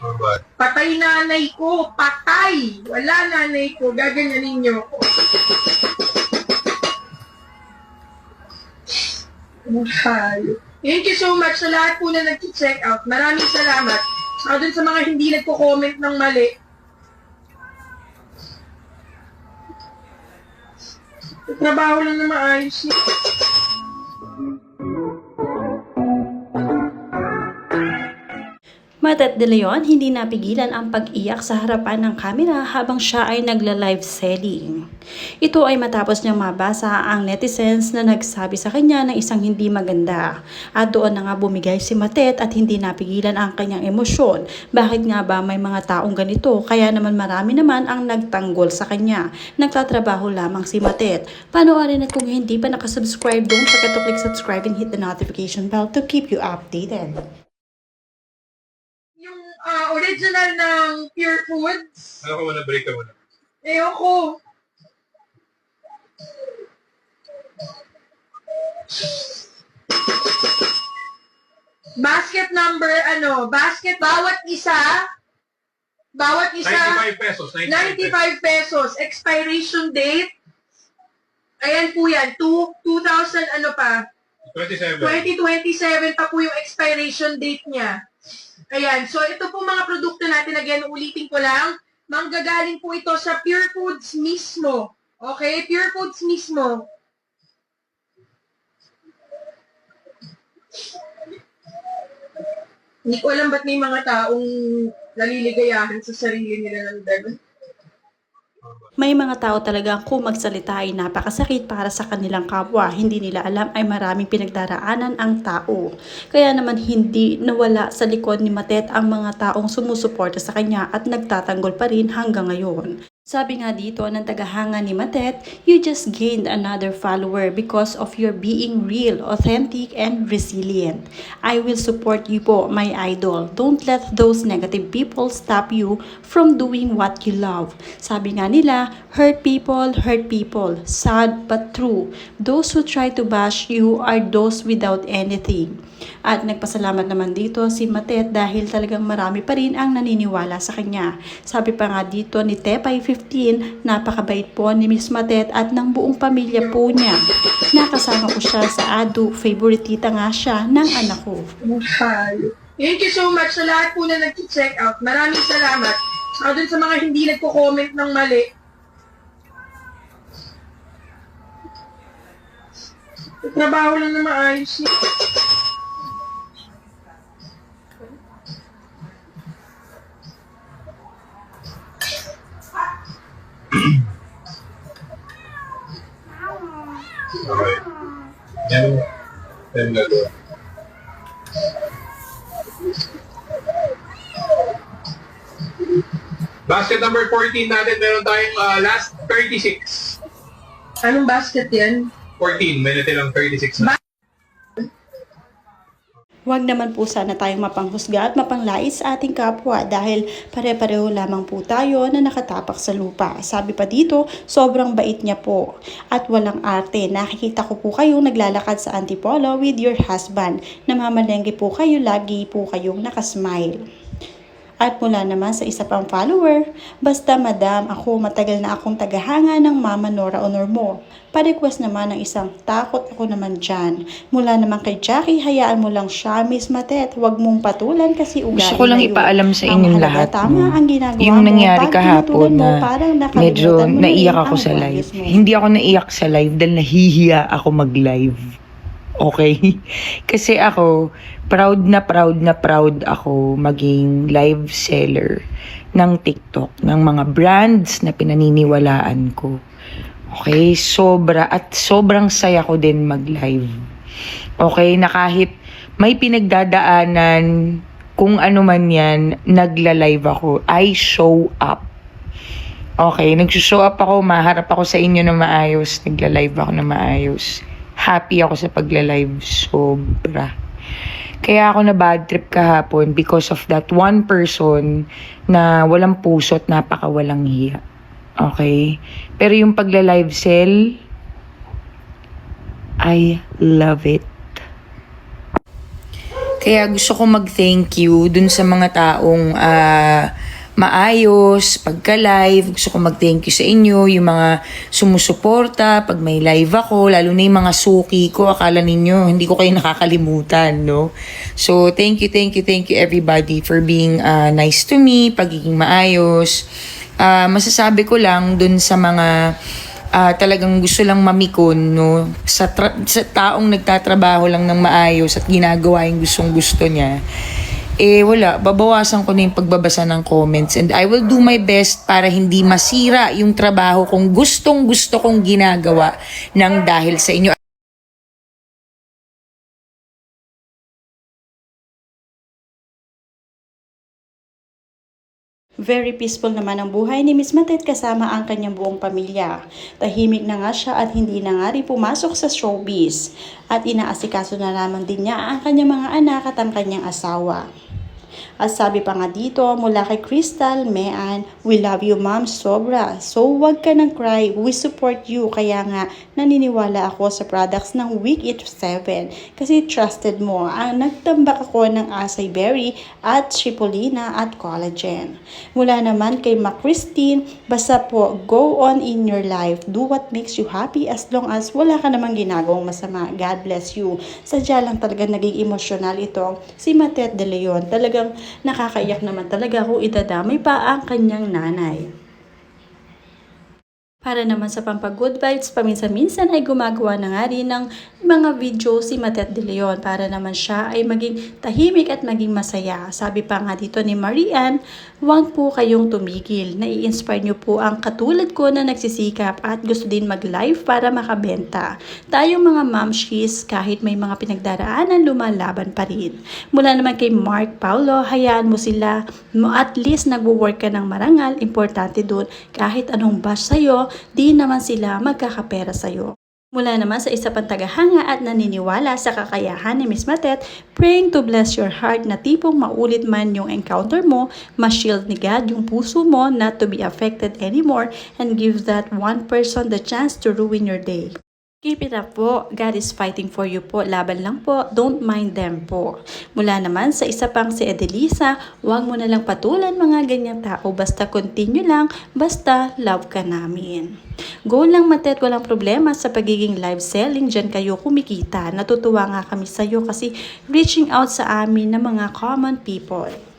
Mabait. Patay nanay ko, patay! Wala nanay ko, gaganyanin niyo ako. Mahal. Thank you so much sa lahat po na nag-check out. Maraming salamat. Saka dun sa mga hindi nagko-comment ng mali. Trabaho lang na maayos. Matat de Leon hindi napigilan ang pag-iyak sa harapan ng kamera habang siya ay nagla-live selling. Ito ay matapos niyang mabasa ang netizens na nagsabi sa kanya ng isang hindi maganda. At doon na nga bumigay si Matet at hindi napigilan ang kanyang emosyon. Bakit nga ba may mga taong ganito? Kaya naman marami naman ang nagtanggol sa kanya. Nagtatrabaho lamang si Matet. Panoorin at kung hindi pa nakasubscribe, don't forget to click subscribe and hit the notification bell to keep you updated. Ah, original ng Pure Foods. Ano ko muna, break ka muna. Ayoko. Basket number, ano, basket, bawat isa, bawat isa, 95 pesos. 95, 95 pesos. Expiration date, ayan po yan, two- 2000, ano pa, 27. 2027 pa po yung expiration date niya. Ayan. So, ito po mga produkto natin. Again, ulitin ko lang. Manggagaling po ito sa Pure Foods mismo. Okay? Pure Foods mismo. Hindi ko alam ba't may mga taong naliligayahan sa sarili nila ng gano'n. May mga tao talaga kung magsalita ay napakasakit para sa kanilang kapwa. Hindi nila alam ay maraming pinagdaraanan ang tao. Kaya naman hindi nawala sa likod ni Matet ang mga taong sumusuporta sa kanya at nagtatanggol pa rin hanggang ngayon. Sabi nga dito ng tagahanga ni Matet, you just gained another follower because of your being real, authentic, and resilient. I will support you po, my idol. Don't let those negative people stop you from doing what you love. Sabi nga nila, hurt people, hurt people. Sad but true. Those who try to bash you are those without anything. At nagpasalamat naman dito si Matet dahil talagang marami pa rin ang naniniwala sa kanya. Sabi pa nga dito ni Tepay 15, napakabait po ni Miss Matet at ng buong pamilya po niya. Nakasama ko siya sa ADU, favorite tita nga siya ng anak ko. Thank you so much sa lahat po na nag-check out. Maraming salamat. Saka dun sa mga hindi nagko-comment ng mali. Trabaho lang na maayos. eh. Okay. Yan. Yan gagawa. Basket number 14 natin, meron tayong ah, last 36. Anong basket yan? 14, may natilang 36 na. Huwag naman po sana tayong mapanghusga at mapanglais sa ating kapwa dahil pare-pareho lamang po tayo na nakatapak sa lupa. Sabi pa dito, sobrang bait niya po at walang arte. Nakikita ko po kayong naglalakad sa Antipolo with your husband. Namamalengke po kayo, lagi po kayong nakasmile. At mula naman sa isa pang follower, basta madam, ako matagal na akong tagahanga ng Mama Nora Honor mo. Pa-request naman ng isang takot ako naman dyan. Mula naman kay Jackie, hayaan mo lang siya, Miss Matet. Huwag mong patulan kasi ugali Gusto ko lang ipaalam sa inyong lahat, Tama ang ginagawa Yung mo. nangyari Pag kahapon mo, na medyo mo na naiyak ako ang sa live. mo. Hindi ako naiyak sa live dahil nahihiya ako mag-live. Okay? Kasi ako, proud na proud na proud ako maging live seller ng TikTok, ng mga brands na pinaniniwalaan ko. Okay? Sobra at sobrang saya ko din mag-live. Okay? Na kahit may pinagdadaanan, kung ano man yan, nagla-live ako. I show up. Okay, nagsushow up ako, maharap ako sa inyo na maayos, nagla-live ako na maayos. Happy ako sa pagla-live, sobra. Kaya ako na bad trip kahapon because of that one person na walang puso at napaka walang hiya. Okay? Pero yung pagla-live sell, I love it. Kaya gusto ko mag-thank you dun sa mga taong ah, maayos, pagka-live. Gusto ko mag-thank you sa inyo, yung mga sumusuporta pag may live ako, lalo na yung mga suki ko. Akala ninyo, hindi ko kayo nakakalimutan, no? So, thank you, thank you, thank you everybody for being ah, nice to me, pagiging maayos. Ah, masasabi ko lang dun sa mga ah, talagang gusto lang mamikon no sa, tra- sa taong nagtatrabaho lang ng maayos at ginagawa yung gustong gusto niya eh wala, babawasan ko na yung pagbabasa ng comments and I will do my best para hindi masira yung trabaho kung gustong gusto kong ginagawa ng dahil sa inyo. Very peaceful naman ang buhay ni Miss Matet kasama ang kanyang buong pamilya. Tahimik na nga siya at hindi na nga rin pumasok sa showbiz. At inaasikaso na lamang din niya ang kanyang mga anak at ang kanyang asawa. At sabi pa nga dito, mula kay Crystal, Mean, we love you ma'am, sobra. So wag ka nang cry, we support you. Kaya nga, naniniwala ako sa products ng Week It 7. Kasi trusted mo, ang nagtambak ako ng acai berry at cipollina at collagen. Mula naman kay Ma Christine, basta po, go on in your life. Do what makes you happy as long as wala ka namang ginagawang masama. God bless you. Sadya lang talaga naging emosyonal ito si Matet de Leon. Talagang nakakaiyak naman talaga kung idadamay pa ang kanyang nanay. Para naman sa pampag-good vibes, paminsan-minsan ay gumagawa na nga rin ng mga video si Matet de Leon para naman siya ay maging tahimik at maging masaya. Sabi pa nga dito ni Marian, huwag po kayong tumigil. Nai-inspire niyo po ang katulad ko na nagsisikap at gusto din mag-live para makabenta. Tayong mga mamshis, kahit may mga pinagdaraanan, lumalaban pa rin. Mula naman kay Mark Paulo, hayaan mo sila, at least nagwo-work ka ng marangal, importante dun. Kahit anong bash sa'yo, di naman sila magkakapera sa'yo. Mula naman sa isa pang tagahanga at naniniwala sa kakayahan ni Miss Matet, praying to bless your heart na tipong maulit man yung encounter mo, ma-shield ni God yung puso mo not to be affected anymore and give that one person the chance to ruin your day. Keep it up po. God is fighting for you po. Laban lang po. Don't mind them po. Mula naman sa isa pang si Edelisa, huwag mo na lang patulan mga ganyang tao. Basta continue lang. Basta love ka namin. Go lang matet, walang problema sa pagiging live selling. Diyan kayo kumikita. Natutuwa nga kami sa iyo kasi reaching out sa amin ng mga common people.